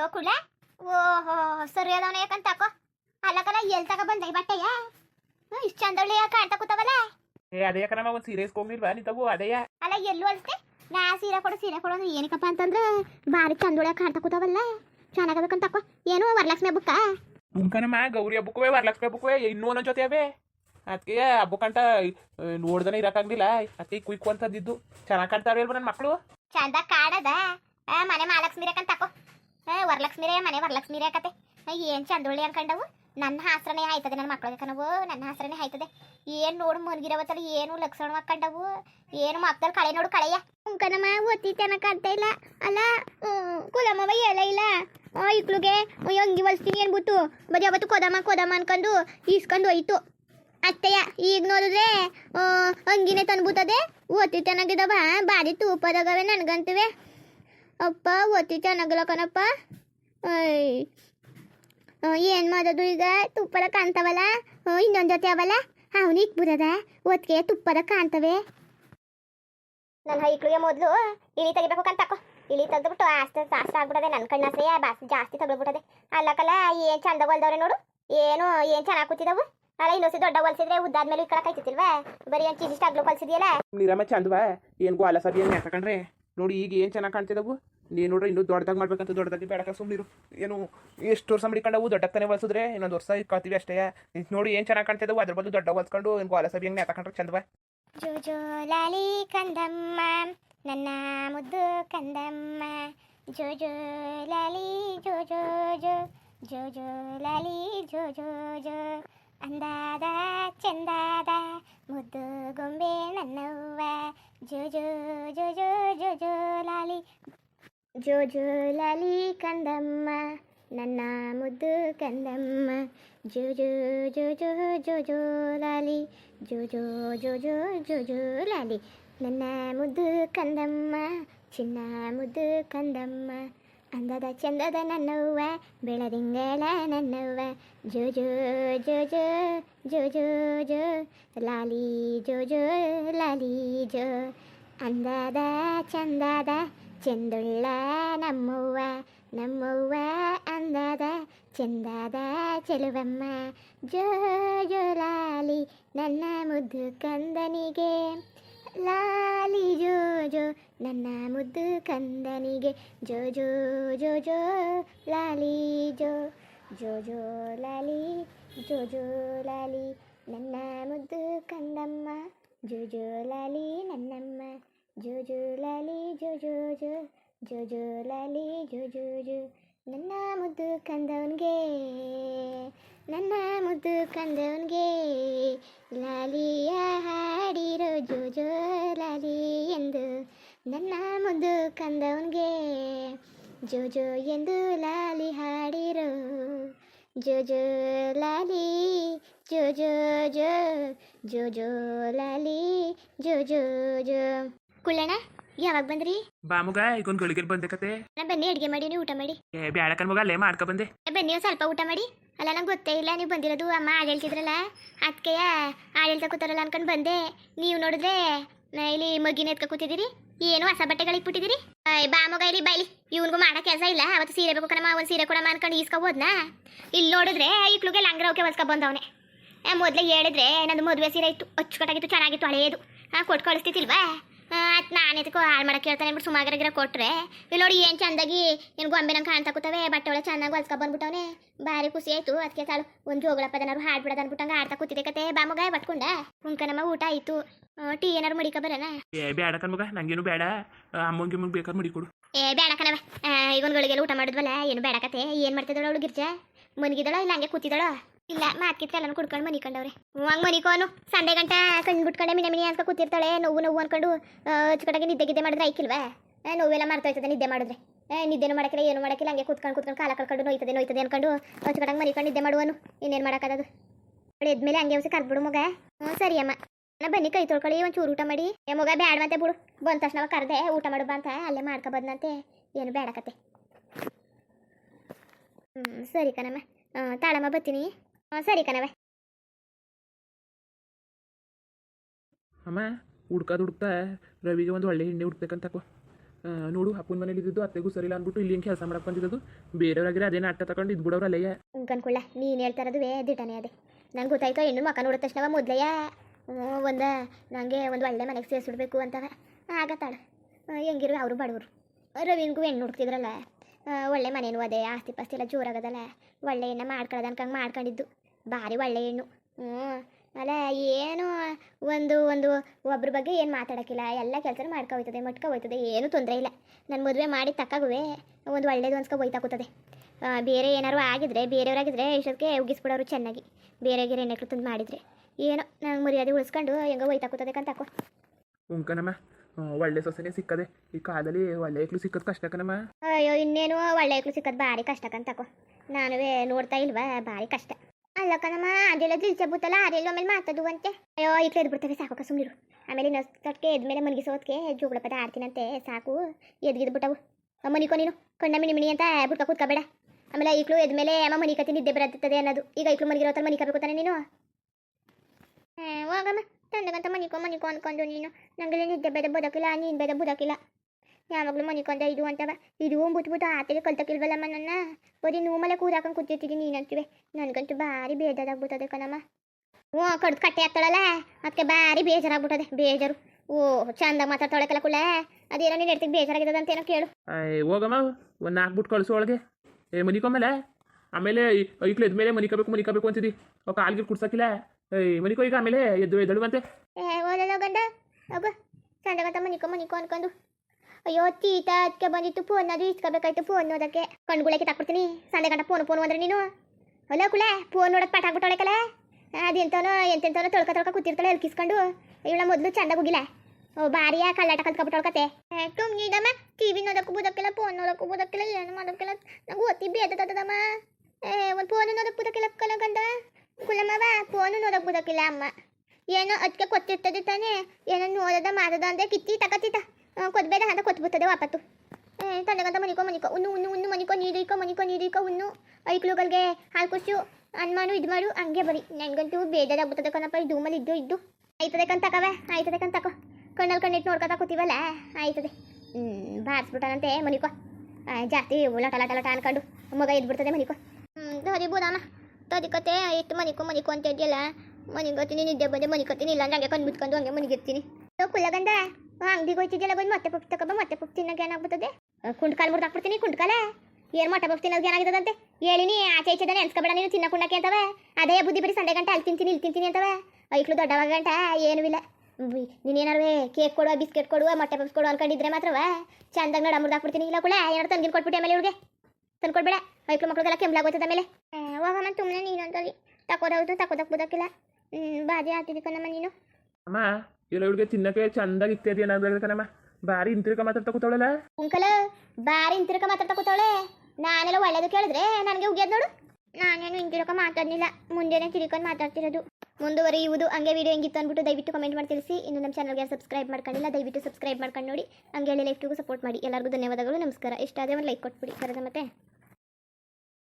Low ಕುಳ್ಳ ಓಹೋ ಸರಿ ಅದವನ ಯಾಕಂತ ಹಾಕೋ. ಅಲ್ಲಕಲ್ಲ ಎಲ್ ತಕ ಬಂದ ಈ ಬಟ್ಟೆಯ? ಇಷ್ಟು ಚಂದೊಳ್ಳೆ ಕಾಣ್ತಾ ಕೂತವಲ್ಲ? ಏ ಅದೇ ಕಣಮ್ಮ ಒಂದು ಸೀರೆ ಇಸ್ಕೊಂಗಿಲ್ವಾ ನೀ ತಗೋ ಅದೇಯ? ಅಲ್ಲ ಎಲ್ಲೂ ಅಲ್ತೆ ನಾ ಸೀರೆ ಕೊಡು ಸೀರೆ ಕೊಡು ಅಂದ್ರೆ ಏನಕ್ಕಪ್ಪ ಅಂತಂದ್ರೆ ಭಾರಿ ಚಂದೊಳ್ಳಿ ಕಾಣ್ತಾ ಕೂತವಲ್ಲ? ಚೆನ್ನಾಗಬೇಕಂತ ಹಾಕೋ. ಏನು ವರಲಕ್ಷ್ಮಿ ಬುಕ್ಕ ಉಂಕನಮ್ಮ ಗೌರಿ ಹಬ್ಬಕ್ಕೂ ವರಲಕ್ಷ್ಮಿ ಹಬ್ಬಕ್ಕೂ ಇನ್ನೂ ಒಂದೊಂದು ಜೊತೆ ಅವೇ. ಅದಕ್ಕೆ ಹಬ್ಬಕ್ಕಂಟ ನೋಡ್ದನೆ ಇರಕ್ಕಾಗ್ಲಿಲ್ಲ ಅದಕ್ಕೆ ಕುಯ್ಕು ಅಂತದ್ದಿದ್ದು ಚೆನ್ನಾಗಿ ನನ್ನ ಮಕ್ಕಳು ಚಂದ ಕಾಣದ. ಮನೆ ಮಹಾಲಕ್ಷ್ಮಿ ರೇಖಂತ ತಕೋ ಆ, ವರಲಕ್ಷ್ಮಿ ರೇ ಮನೆ ವರಲಕ್ಷ್ಮಿ ರೇಖತೆ ಏನು ಚಂದೊಳ್ಳಿ ಅನ್ಕೊಂಡವು? ನನ್ನ ಹಾಸ್ರನೇ ಆಯ್ತದೆ ನನ್ನ ಮಕ್ಳಿಗೆ ಕಣವು ನನ್ನ ಹಾಸ್ರನೇ ಆಯ್ತದೆ. ಏನು ನೋಡು ಮುನ್ಗಿರವತ್ತಲ್ಲ ಏನು ಲಕ್ಷಣ ಕಂಡವು ಏನು ಮಕ್ಕಳು ಕಳೆ ನೋಡು ಕಳೆಯ. ಉಂಕನಮ್ಮ ಒತ್ತಿ ತನಕ ಅಂತ ಇಲ್ಲ. ಅಲ್ಲ ಕುಲಮ್ಮವ ಹೇಳ ಇಲ್ಲ. ಇಕ್ಳುಗೆ ಅಂಗಿ ಹೊಲ್ಸ್ತೀನಿ ಅನ್ಬಿಟ್ಟು ಬರೀ ಅವತ್ತು ಕೊದಮ್ಮ ಕೊದಮ್ಮ ಅನ್ಕೊಂಡು ಈಸ್ಕೊಂಡು ಹೋಯ್ತು. ಅತ್ತೆಯ ಈಗ ನೋಡಿದ್ರೆ ಹಂಗಿನೇ ತಂದ್ಬಿಟ್ಟದೆ. ಒತ್ತಿ ಬಾ ಬಾರಿ ತೂಪದಾಗವೆ ನನಗಂತವೆ. ಅಪ್ಪ ಒತ್ತಿ ಚೆನ್ನಾಗಿಲ್ಲ ಕಣಪ್ಪ. ಏನು ಮಾಡೋದು ಈಗ? ತುಪ್ಪದ ಕಾಣ್ತಾವಲ್ಲ? ಇನ್ನೊಂದು ಜೊತೆ ಅವಲ್ಲ? ಅವನು ಬುರದ ಒತ್ತಿಗೆ ತುಪ್ಪದ ಕಾಣ್ತವೆ. ನನ್ನ ಹೈಕ್ಳಿಗೆ ಮೊದ್ಲು ಇಳಿ ತೆಗಿಬೇಕು ಕಂತಕೋ ಇಳಿ ತೆಗೆದ್ಬಿಟ್ಟು ಆಸ್ತಿ ಜಾಸ್ತಿ ಆಗ್ಬಿಡದೆ ನನ್ನ ಕಣ್ಣಾಸೆಯ ಬಾಸ್ ಜಾಸ್ತಿ ತಗೊಳ್ಬಿಟ್ಟದೆ ಅಲ್ಲಕಲ್ಲ ಏನ್ ಚಂದ ಹೊಲ್ದವ್ರೆ ನೋಡು. ಏನು, ಏನ್ ಚೆನ್ನಾಗಿ ಕೂತಿದವು? ಅಲ್ಲ ಇನ್ನೊಸಿ ದೊಡ್ಡ ಹೊಲ್ಸಿದ್ರೆ ಉದ್ದಾದ್ಮೇಲೆ ಈ ಕಡೆ ಕಾಯ್ತಿಲ್ವಾ ಬರೀ ಏನು ಚಿಜಿಸ್ಟ್ ಆಗ್ಲು ಹೊಲ್ಸಿದ್ಯಲ್ಲ? ನೀರಮ್ಮ ಚಂದವಾ. ಏನು ಗೋಲ ಸರಿ ಏನು ನೋಡಿ ಈಗ ಏನು ಚೆನ್ನಾಗಿ ಕಾಣ್ತಿದವು? ನೀನು ನೋಡ್ರಿ ಇನ್ನೂ ದೊಡ್ಡದಾಗಿ ಮಾಡ್ಬೇಕಂತ ದೊಡ್ಡದಾಗಿ ಬೇಡಕ ಸುಮ್ಮನಿರು ಏನು, ಎಷ್ಟು ವರ್ಷ ಮಡಿಕೊಂಡವು ದೊಡ್ಡಕ್ಕೆ ತಾನೇ ಹೊಲ್ಸಿದ್ರೆ? ಇನ್ನೊಂದು ವರ್ಷ ಇಟ್ಕೊಳ್ತೀವಿ ಅಷ್ಟೇ. ನೋಡಿ ಏನು ಚೆನ್ನಾಗಿ ಕಾಣ್ತಿದ್ದವು ಅದ್ರ ಬದಲು ದೊಡ್ಡ ಹೊಲ್ಸ್ಕೊಂಡು ಏನು ಗೋಲ ಸಭೆ ಹೆಂಗೆ ಹಾಕೊಂಡ್ರೆ ಚಂದವಾ ಜೋ ಜೋ ಲಾಲಿ ಕಂದಮ್ಮ, ನನ್ನ ಮುದ್ದು ಕಂದಮ್ಮ. ಜೋ ಜೋ ಲಾಲಿ ಜೋ ಜೋ. ಜೋ ಜೋ ಜೋ ಲಾಲಿ ಜೋ ಜೋ. ಅಂದಾದ, ಚಂದಾದ, ಮುದ್ದು ಗೊಂಬೆ ನನ್ನವ್ವ. ಜೋ ಜೋ ಜೋ ಜೋ ಲಾಲಿ ಜೋ ಜೋ ಜೋ ಜೋ ಜೋ ಜೋ ಲಾಲಿ ನನ್ನ ಮುದ್ದು ಕಂದಮ್ಮ ಚಿನ್ನ ಮುದ್ದು ಕಂದಮ್ಮ ಅಂದದ ಚಂದದ ನನ್ನವ್ವ ಬೆಳದಿಂಗಳ ನನ್ನವ್ವ ಜೋ ಜೋ ಜೋ ಜೋ ಜೋ ಜೋ ಜೋ ಲಾಲಿ ಜೋ ಜೋ ಲಾಲಿ ಜೋ ಅಂದದ ಚಂದದ ಚೆಂದುಳ್ಳ ನಮ್ಮವ್ವ ನಮ್ಮವ್ವ ಅಂದದ ಚೆಂದದ ಚೆಲುವಮ್ಮ ಜೋ ಜೋ ಲಾಲಿ ನನ್ನ ಮುದ್ದು ಕಂದನಿಗೆ ಲಾಲಿ ಜೋ ಜೋ ನನ್ನ ಮುದ್ದು ಕಂದನಿಗೆ ಜೋ ಜೋ ಜೋ ಜೋ ಲಾಲಿ ಜೋ ಜೋ ಜೋ ಲಾಲಿ ಜೋ ಜೋ ಲಾಲಿ ನನ್ನ ಮುದ್ದು ಕಂದಮ್ಮ ಜೋ ಜೋ ಲಾಲಿ ನನ್ನಮ್ಮ ಜೋ ಜೋ ಲಾಲಿ ಜೋ ಜೋ ಜೋ ಜೋ ಲಾಲಿ ಜೋ ಜೋ ಜೋ, ನನ್ನ ಮುದ್ದು ಕಂದವನ್ಗೆ. ನನ್ನ ಮುದ್ದು ಕಂದವನ್ಗೆ. ಲಾಲಿಯ ಹಾಡಿರೋ ಜೋ ಜೋ ಲಾಲಿ ಎಂದು ನನ್ನ ಮುದ್ದು ಕಂದವನ್ಗೆ. ಜೋ ಜೋ ಎಂದು ಲಾಲಿ ಹಾಡಿರೋ ಜೋ ಜೋ ಲಾಲಿ, ಜೋ ಜೋ ಜೋ ಜೋ ಜೋ ಲಾಲಿ, ಜೋ ಜೋ ಜೋ. ಕುಳ್ಳಣ್ಣ ಯಾವಾಗ ಬಂದ್ರಿ? ಬಾಮುಗ ಈಗೊಂದ್ ಗಳಿಗೆ ಬಂದೆ ಕತೆ. ನಾ ಬನ್ನಿ ಅಡ್ಗೆ ಮಾಡಿ ನೀವು ಊಟ ಮಾಡಿ. ಏ ಬ್ಯಾಡ ಅಲ್ಲೇ ಮಾಡ್ಕೊ ಬಂದೆ. ಬನ್ನಿ ಒಂದ್ ಸ್ವಲ್ಪ ಊಟ ಮಾಡಿ. ಅಲ್ಲ ನಂಗೆ ಗೊತ್ತೇ ಇಲ್ಲ ನೀವು ಬಂದಿರೋದು ಅಮ್ಮ ಹಾಡು ಹೇಳ್ತಿದ್ರಲ್ಲ ಅದಕ್ಕೆ ಹಾಡು ಹೇಳ್ತಾ ಕೂತಾರಲ್ಲ ಅನ್ಕೊಂಡು ಬಂದೆ. ನೀವು ನೋಡಿದ್ರೆ ನಾ ಇಲ್ಲಿ ಮಗಿನ ಎತ್ಕ ಕೂತಿದ್ದೀರಿ. ಏನು ಹೊಸ ಬಟ್ಟೆಗಳು ಇಟ್ಬಿಟ್ಟಿದ್ದೀರಿ ಅಯ್ಯ, ಬಾ ಮಗ ಇಲ್ಲಿ ಬೈಲಿ. ಇವನ್ಗೂ ಮಾಡೋ ಕೆಲಸ ಇಲ್ಲ. ಅವತ್ತು ಸೀರೆ ಬೇಕು ಕಣಮ್ಮ ಒಂದು ಸೀರೆ ಕೊಡಮ್ಮ ಅನ್ಕೊಂಡು ಈಸ್ಕೊಬೋದ್ನಾ ಇಲ್ಲಿ ನೋಡಿದ್ರೆ ಇಕ್ಲುಗೆ ಲಂಗ್ರ ಹೋಗಿ ಹೊಲ್ಸ್ಕೊ ಬಂದವನೆ. ಮೊದಲೇ ಹೇಳಿದ್ರೆ ನಂದು ಮದುವೆ ಸೀರೆ ಇತ್ತು ಅಚ್ಚುಕಟ್ಟಾಗಿತ್ತು ಚೆನ್ನಾಗಿತ್ತು ಹಳೆಯದು ಹಾಂ ಕೊಟ್ಟು ಕಳಿಸ್ತಿತ್ತಿಲ್ವಾ ಅದು ನಾನು ಇದಕ್ಕೂ ಹಾಳು ಮಾಡಕ್ಕೆ ಹೇಳ್ತಾನೆ. ಬಿಟ್ಟು ಸುಮಾಗಿರ ಕೊಟ್ಟರೆ ಇಲ್ಲಿ ನೋಡಿ ಏನು ಚಂದಾಗಿ ಏನು ಗೊಂಬೆ ನಂಗೆ ಕಾಣ್ತಾ ಕೂತವೆ. ಬಟ್ಟೆ ಒಳಗೆ ಚೆನ್ನಾಗಿ ಹೊಲ್ಸ್ಕೊ ಬಂದ್ಬಿಟ್ಟವನೆ. ಭಾರಿ ಖುಷಿ ಆಯಿತು. ಅದಕ್ಕೆ ತಾಳು ಒಂದು ಜೋಗಳಪ್ಪದನಾರು ಹಾಡು ಬಿಡೋದು ಅನ್ಬಿಟ್ಟಂಗೆ ಆಡ್ತಾ ಕೂತಿದೆ ಕತೆ. ಬಾ ಮಗ ಬಟ್ಕೊಂಡ ಉಂಕನಮ್ಮ ಊಟ ಆಯಿತು. ಟೀ ಏನಾರು ಮಡಿಕ ಬರೋಣ? ಏ ಬೇಡ ಕಣ್ಮಗ ನಂಗೇನು ಬೇಡ ಅಮ್ಮಂಗೆ ಮುಂಗೆ ಬೇಕಾದ್ರೆ ಮಡಿಕೊಡು ಏ ಬೇಡ ಕಣವ ಈಗ ಒಂದು ಗಳಿಗೆಲ್ಲ ಊಟ ಮಾಡಿದ್ವಲ್ಲ ಏನು ಬೇಡ ಕತೆ. ಏನು ಮಾಡ್ತಿದ್ದಾಳು ಅವಳು ಗಿರ್ಜಾ? ಮನಿಗಿದಳ ಇಲ್ಲ ಹಂಗೆ ಕೂತಿದ್ದಾಳ? ಇಲ್ಲ ಮಾತ್ಕಿತ್ರೆ ಎಲ್ಲಾನು ಕುಡ್ಕೊಂಡು ಮನಿ ಕಂಡವ್ರೆ. ಹಂಗೆ ಮನಿಕೋನು ಸಂಡೆ ಗಂಟ ಕಣ್ಣು ಬಿಟ್ಕೊಂಡೆ ಮಿನ ಮಿನಿ ಅಂತ ಕೂತಿರ್ತಾಳೆ. ನೋವು ನೋವು ಅನ್ಕೊಂಡು ಅಚ್ಚುಕಟ್ಟಾಗಿ ನಿದ್ದೆ ಗಿದ್ದೆ ಮಾಡಿದ್ರೆ ಐಕಿಲ್ವಾ ನೋವೆಲ್ಲ ನೋವೆಲ್ಲ ಇರ್ತದೆ, ನಿದ್ದೆ ಮಾಡಿದ್ರೆ. ನಿದ್ದೆನೂ ಮಾಡಕ್ಕಿಲ್ಲ, ಏನು ಮಾಡಕ್ಕಿಲ್ಲ, ಹಂಗೆ ಕೂತ್ಕೊಂಡು ಕೂತ್ಕೊಂಡು ಕಾಲ ಕಳ್ಕೊಂಡು ನೋಯ್ತದೆ ನೋಯ್ತದೆ ಅನ್ಕೊಂಡು ಅಚ್ಚುಕಟ್ಟಾಗಿ ಮನಿಕೊಂಡು ನಿದ್ದೆ ಮಾಡುವನು. ಇನ್ನೇನು ಮಾಡೋಕ್ಕದು ಎದ್ಮೇಲೆ ಹಂಗೆ ಹೊಸ ಕರ್ಬಿಡು ಮಗ. ಹ್ಞೂ, ಸರಿ ಅಮ್ಮ. ನಾ ಬನ್ನಿ, ಕೈ ತೊಳ್ಕೊಳ್ಳಿ ಒಂದು ಚೂರು ಊಟ ಮಾಡಿ. ಏ, ಮಗ ಮತ್ತೆ ಬಿಡು. ಬಂದ ತಕ್ಷಣ ಕರೆದೆ, ಊಟ ಮಾಡು ಬಾ ಅಂತ ಅಲ್ಲೇ ಮಾಡ್ಕೊಬದ್ನಂತೆ ಏನು ಬೇಡಕತ್ತೆ ಹ್ಞೂ ಸರಿ ಕಣಮ್ಮ. ತಾಳಮ್ಮ ಬರ್ತೀನಿ. ಹಾಂ ಸರಿ ಕಣವೆ ಅಮ್ಮ ಹುಡ್ಕದು ಹುಡ್ಕ್ತಾ ರವಿಗೆ ಒಂದು ಒಳ್ಳೆ ಹಿಂಡಿ ಹುಡ್ಬೇಕಂತಕೋ ಆ, ನೋಡು ಅಪ್ಪನ ಮನೇಲಿ ಇದ್ದಿದ್ದು ಅತ್ತೆಗೂ ಸರಿಲ್ಲ ಅಂದ್ಬಿಟ್ಟು ಇಲ್ಲಿ ಹಿಂಗೆ ಕೆಲಸ ಮಾಡಕ್ ಬಂದಿದ್ದು ಬೇರೆಯವ್ರಾಗಿದ್ರೆ ಅದೇ ನಾಟ ತಗೊಂಡು ಇದು ಬಿಡೋರಲ್ಲಯ್ಯ ಅನ್ಕೊಳ್ಳ ನೀನು ಹೇಳ್ತಾ ಇರೋದುವೇ ದಿಟನೇ ಅದೇ. ನಂಗೆ ಗೊತ್ತಾಯ್ತು ಹೆಣ್ಣು ಮಕ್ಕ ನೋಡಿದ ತಕ್ಷಣ ಮೊದಲೆಯ ಒಂದು ನನಗೆ ಒಂದು ಒಳ್ಳೆ ಮನೆಗೆ ಸೇರಿಸಿಡ್ಬೇಕು ಅಂತವ. ಆಗತ್ತಾಳ ಹೆಂಗಿರು ಅವರು ಬಡವರು. ರವಿನ್ಗೂ ಹೆಣ್ಣು ಹುಡ್ತಿದ್ರಲ್ಲ ಒಳ್ಳೆ ಮನೇನು ಅದೇ ಆಸ್ತಿ ಪಾಸ್ತಿ ಎಲ್ಲ ಜೋರಾಗದಲ್ಲ ಒಳ್ಳೆ ಏನ ಮಾಡ್ಕೊಳ್ಳೋದು ಅನ್ಕಂಗೆ ಮಾಡ್ಕೊಂಡಿದ್ದು. ಭಾರಿ ಒಳ್ಳೆ ಹೆಣ್ಣು. ಹ್ಞೂ ಅಲ್ಲ ಏನು ಒಂದು ಒಂದು ಒಬ್ಬರ ಬಗ್ಗೆ ಏನು ಮಾತಾಡೋಕ್ಕಿಲ್ಲ. ಎಲ್ಲ ಕೆಲಸ ಮಾಡ್ಕೊ ಹೋಯ್ತದೆ ಮಟ್ಕೊ ಹೋಯ್ತದೆ ಏನೂ ತೊಂದರೆ ಇಲ್ಲ. ನನ್ನ ಮದುವೆ ಮಾಡಿ ತಕ್ಕಾಗುವೆ ಒಂದು ಒಳ್ಳೇದು ಅನ್ಸ್ಕೊ ಹೋಯ್ತಾ ಕೂತದೆ ಬೇರೆ ಏನಾರು ಆಗಿದ್ರೆ ಬೇರೆಯವರಾಗಿದ್ರೆ ಇಷ್ಟೊತ್ತಿಗೆ ಉಗಿಸ್ಬಿಡೋರು ಚೆನ್ನಾಗಿ. ಬೇರೆ ಗಿರೆ ಹೆಣ್ಣು ತಂದು ಮಾಡಿದರೆ. ಏನೋ ನಂಗೆ ಮರ್ಯಾದೆ ಉಳಿಸ್ಕೊಂಡು ಹೆಂಗೋ ಹೋಯ್ತಾ ಕೂತದೆ ಕಂತಾಕೋ ಉಂಕನಮ್ಮ ಒಳ್ಳೆ ಸೊಸೆನೇ ಸಿಕ್ಕದೆ. ಈ ಕಾಲದಲ್ಲಿ ಒಳ್ಳೆ ಏಕ್ಲು ಸಿಕ್ಕದ್ ಕಷ್ಟ ಕಣಮ್ಮ. ಅಯ್ಯೋ ಇನ್ನೇನು ಒಳ್ಳೆ ಐಕ್ಳು ಸಿಕ್ಕದ್ ಭಾರಿ ಕಷ್ಟ ಕಂತಾಕೋ ನಾನುವೇ ನೋಡ್ತಾ ಇಲ್ವಾ? ಭಾರಿ ಕಷ್ಟ. ಅಲ್ಲ ಕಣಮ್ಮ ಅದೆಲ್ಲ ದಿಲ್ಸೆ ಬುತ್ತಲ್ಲ ಅದೆಲ್ಲ ಆಮೇಲೆ ಅಂತೆ. ಅಯ್ಯೋ, ಇಟ್ಲು ಬಿಡ್ತವೆ ಸಾಕು ಸುಮ್ಮನಿರು ಆಮೇಲೆ ನಷ್ಟಕ್ಕೆ ಎದ್ಮೇಲೆ ಮಲಗಿಸೋದಕ್ಕೆ ಜೋಗಳ ಪದ ಆಡ್ತೀನಂತೆ, ಸಾಕು. ಎದ್ಗಿದ್ ಬಿಟ್ಟವು. ಮನಿಕೋ ನೀನು ಕಣ್ಣ, ಮಿಣಿ ಮಿಣಿ ಅಂತ ಬುಡ್ಕ ಕೂತ್ಕೋಬೇಡ. ಆಮೇಲೆ ಈಕ್ಳು ಎದ್ಮೇಲೆ ಅಮ್ಮ ಮನಿ ಕತ್ತಿ ನಿದ್ದೆ ಬರತ್ತದೆ ಅನ್ನೋದು. ಈಗ ಈಕ್ಳು ಮನಿಗಿರೋ ಥರ ಮನಿಕಬೇಕು ತಾನೆ ನೀನು? ಹೋಗಮ್ಮ. ತಂದಗಂತ ಮನಿಕೋ ಮನಿಕೋ ಅನ್ಕೊಂಡು ನೀನು. ನಂಗೆ ನಿದ್ದೆ ಬೇಡ ಬದಕಿಲ್ಲ, ನೀನು ಬೇಡ ಬುದಕಿಲ್ಲ. ಯಾವಾಗಲೂ ಮನಿಕೊಂಡ ಇದು ಅಂತವ ಇದು ಬಿಟ್ಬಿಟ್ಟು ಆತಗೆ ಕಲ್ತಕ್ಕಿಲ್ವಲ್ಲಮ್ಮ ನನ್ನ ಬರೀ ನೂಮಲೆ ಕೂರಾಕೊಂಡು ಕೂತಿರ್ತೀನಿ ನೀನಂತೀವಿ ನನಗಂತೂ ಭಾರಿ ಬೇಜಾರಾಗ್ಬಿಟ್ಟದೆ ಕಣಮ್ಮ ಹ್ಞೂ ಕಡ್ದು ಕಟ್ಟೆ ಹಾಕ್ತಾಳಲ್ಲ ಅದಕ್ಕೆ ಭಾರಿ ಬೇಜಾರಾಗ್ಬಿಟ್ಟದೆ ಬೇಜಾರು ಓ ಚಂದ ಮಾತಾಡ್ತಾಳೆ ಕಲಕುಲ್ಲ ಅದೇನೋ ನೀನು ಎಡ್ತಿಗೆ ಬೇಜಾರಾಗಿದ್ದದ ಅಂತ ಏನೋ ಕೇಳು ಹೋಗಮ್ಮ ಒಂದು ನಾಲ್ಕು ಬಿಟ್ಟು ಕಳಿಸು ಒಳಗೆ ಏ ಮನಿಕೊಂಮೇಲೆ ಆಮೇಲೆ ಈಕ್ಲು ಎದ್ಮೇಲೆ ಮನಿಕಬೇಕು ಮನಿಕಬೇಕು ಅಂತಿದ್ದಿ ಅವ ಕಾಲ್ಗಿರ್ ಕುಡ್ಸಕ್ಕಿಲ್ಲ ಏಯ್ ಮನಿಕೋ ಈಗ ಆಮೇಲೆ ಎದ್ದು ಎದ್ದಳುವಂತೆ ಏ ಓದಲ್ಲ ಗಂಡ ಹೋಗು ಚಂದಗಂತ ಮನಿಕೋ ಮನಿಕೋ ಅನ್ಕೊಂಡು ಅಯ್ಯೋ ತೀತ ಅದಕ್ಕೆ ಬಂದಿತ್ತು ಫೋನ್ ಅದು ಇಸ್ಕೋಬೇಕಾಯ್ತು ಫೋನ್ ನೋಡೋಕ್ಕೆ ಕಣ್ಗುಳಕ್ಕೆ ತಕ್ಕೊಡ್ತೀನಿ ಸಂಡೆ ಗಂಟ ಫೋನ್ ಫೋನ್ ಅಂದ್ರೆ ನೀನು? ಅಲ್ಲ ಕುಳೆ ಫೋನ್ ನೋಡಕ್ಕೆ ಪಾಠ ಆಗ್ಬಿಟ್ಟವಳೆ ಅದೆಂತನೋ ಎಂತೆಂತನೋ ತೊಳ್ಕ ತೊಳ್ಕ ಕೂತಿರ್ತಾಳೆ ಎಲ್ಕಿಸ್ಕೊಂಡು. ಇವಳ ಮೊದಲು ಚಂದ ಹೋಗಿಲ್ಲ ಓ ಬಾರಿಯಾ ಕಳ್ಳಾಟ ಕಲ್ತ್ಕೊಬಿಟ್ಟವಳ್ಕತೆ ತುಂಬಿದಮ್ಮ ಟಿ ವಿ ನೋಡಕ್ಕೂ ಬುದಕ್ಕಿಲ್ಲ ಫೋನ್ ನೋಡಕ್ಕೂ ಬುದಕ್ಕಿಲ್ಲ, ಏನು ಮಾಡೋಕ್ಕಿಲ್ಲ. ನಂಗೆ ಓದ್ತಿ ಬೇದದಮ್ಮ ಏ, ಒಂದು ಫೋನ್ ನೋಡಕ್ಕೆ ಬುದಕ್ಕಿಲ್ಲ, ಕಲ ಕುಲಮ್ಮವ ಫೋನು ನೋಡಕ್ಕೆ ಬುದಕ್ಕಿಲ್ಲ, ಅಮ್ಮ. ಏನೋ ಅದಕ್ಕೆ ಕೊತ್ತಿರ್ತದೆ ತಾನೇ. ಏನೋ ನೋಡದ ಮಾಡದ ಅಂದ್ರೆ ಕಿತ್ತಿ ತಕತ್ತಿತ ಕೊದ್ಬೇಡ ಅಂತ ಕೊತ್ಬಿಡ್ತದೆ ವಾಪತ್ತು ತಲೆಗಂತ ಮನಿಕೋ ಮನಿಕೋ. ಉನ್ನು ಉನ್ನು ಉನ್ನು ಮನಿಕೋ ನೀರು ಇಕ್ಕೋ ಮನಿಕೋ ನೀರು ಇಕ್ಕೋ ಉಣ್ಣು. ಐಕ್ಳುಗಳಿಗೆ ಹಾಲು ಕುಸು ಅನ್ ಮಾಡು ಇದು ಮಾಡು, ಹಂಗೆ ಬರಿ. ನನಗಂತೂ ಬೇಜಾರಾಗ್ಬಿಡ್ತದೆ ಕಣಪ್ಪ, ಈ ಧೂಮಲ್ಲಿ ಇದ್ದು ಇದ್ದು. ಆಯ್ತದೆ ತಕವೆ ಆಯ್ತದೆ ತಕೋ. ಕಣ್ಣಲ್ಲಿ ಕಣ್ಣಿಟ್ಟು ನೋಡ್ಕೊತಾ ಕೂತೀವಲ್ಲ, ಆಯ್ತದೆ. ಹ್ಞೂ ಬಾರಿಸ್ಬಿಟ್ಟನಂತೆ, ಮನಿಕೋ. ಜಾಸ್ತಿ ಲಟ ಲಟ ಲಟ ಅನ್ಕೊಂಡು ಮಗ ಇದ್ಬಿಡ್ತದೆ ಮನಿಕೋ. ಹ್ಞೂ ಹರಿಬೋದಮ್ಮ ತದಿಕತೆ ಇತ್ತು ಮನಿಕೋ ಮನಿಕೋ ಅಂತ ಇದೆಯಲ್ಲ ಮನಿಗೋತೀನಿ ನಿದ್ದೆ ಬಂದೆ ಮನಿಕೋತೀನಿ ಇಲ್ಲ ಹಂಗೆ ಕಣ್ಣು ಬಿಟ್ಕೊಂಡು ಹಂಗೆ ಮನಿಗಿರ್ತೀನಿ. ಕುಲ್ಲಗಂದ ಅಂಗಡಿಗೆ ಹೋಯ್ತಿದ್ದೆಲ್ಲ ಬಂದು ಮತ್ತೆ ಪಪ್ಪು ತಗೊಬ ಮತ್ತೆ ಪಪ್ಪು ತಿನ್ನೋಕೆ ಏನಾಗ್ಬಿಡ್ತದೆ? ಕುಂಟ್ಕಾಲ್ ಮುರ್ದು ಹಾಕ್ಬಿಡ್ತೀನಿ ಕುಂಟ್ಕಾಲ ಏನು ಮೊಟ್ಟೆ ಪಪ್ಪು ತಿನ್ನೋದು ಏನಾಗಿರ್ತದಂತೆ ಹೇಳಿನಿ ಆಚೆ ಈಚೆ ನೆನ್ಸ್ಕೊಬೇಡ ನೀನು ತಿನ್ನ ಕುಂಡಕ್ಕೆ ಅಂತವೆ. ಅದೇ ಬುದ್ಧಿ ಬರೀ ಸಂಡೆ ಗಂಟೆ ಅಲ್ಲಿ ತಿಂತೀನಿ, ಇಲ್ಲಿ ತಿಂತೀನಿ ಅಂತವೆ. ಐಕ್ಳು ದೊಡ್ಡವಾಗ ಗಂಟ, ಏನೂ ಇಲ್ಲ. ನೀನೇನಾರು ಕೇಕ್ ಕೊಡುವ, ಬಿಸ್ಕೆಟ್ ಕೊಡುವ, ಮೊಟ್ಟೆ ಪಪ್ಸ್ ಕೊಡುವ ಅನ್ಕೊಂಡಿದ್ರೆ ಮಾತ್ರವ? ಚಂದಾಗ ನಡ ಮುರ್ದು ಹಾಕ್ಬಿಡ್ತೀನಿ, ಇಲ್ಲ ಕುಳ ಏನಾರು ತಂಗಿನ ಕೊಟ್ಬಿಟ್ಟೆ ಆಮೇಲೆ ಇವ್ರಿಗೆ? ತಂದ್ಕೊಡ್ಬೇಡ ಐಕ್ಳು ಮಕ್ಳಿಗೆಲ್ಲ ಕೆಮ್ಲಾಗೋಯ್ತದ ಆಮೇಲೆ. ಹೋಗಮ್ಮ ಸುಮ್ಮನೆ ನೀನು ಅಂತಲ್ಲಿ ತಕೋದೌದು ತಕೋದಕ್ಕೆ ಬಾಜಿ ಆಗ್ತಿದ್ದಿ ಕಣಮ್ಮ ನೀನು. ಅಮ್ಮ ಇಲ್ಲ ಇವಳಿಗೆ ತಿನ್ನಕ್ಕೆ ಚಂದಾಗಿ ಕಣಮ್ಮ ಬಾರಿ ಇಂತಿರ್ಕ ಮಾತಾಡ್ತಾ ಕೂತಾವಳಲ್ಲ? ಅಂಕಲ್ ಬಾರಿ ಇಂತಿರಕ ಮಾತಾಡ್ತಾ ಕೂತಾವಳೆ. ನಾನೆಲ್ಲ ಒಳ್ಳೇದು ಕೇಳಿದ್ರೆ ನನಗೆ ಉಗಿಯೋದು ನೋಡು. ನಾನೇನು ಇಂತಿರ್ಕ ಮಾತಾಡ್ನಿಲ್ಲ ಮುಂದೆನೆ ತಿರ್ಕೊಂಡು ಮಾತಾಡ್ತಿರೋದು. ಮುಂದುವರಿಯುವುದು. ಹಂಗೆ ವಿಡಿಯೋ ಹೆಂಗಿತ್ತು ಅಂದ್ಬಿಟ್ಟು ದಯವಿಟ್ಟು ಕಮೆಂಟ್ ಮಾಡಿ ತಿಳಿಸಿ. ಇನ್ನು ನಮ್ಮ ಚಾನಲ್ಗೆ ಸಬ್ಸ್ಕ್ರೈಬ್ ಮಾಡ್ಕೊಂಡಿಲ್ಲ, ದಯವಿಟ್ಟು ಸಬ್ಸ್ಕ್ರೈಬ್ ಮಾಡ್ಕೊಂಡು ನೋಡಿ. ಹಂಗೆ ಹೇಳಿ ಲೈಫ್ಟಿಗೂ ಸಪೋರ್ಟ್ ಮಾಡಿ. ಎಲ್ಲರಿಗೂ ಧನ್ಯವಾದಗಳು, ನಮಸ್ಕಾರ. ಇಷ್ಟ ಆದರೆ ಒಂದು ಲೈಕ್ ಕೊಟ್ಬಿಡಿ. ಸರದ ಮತ್ತೆ.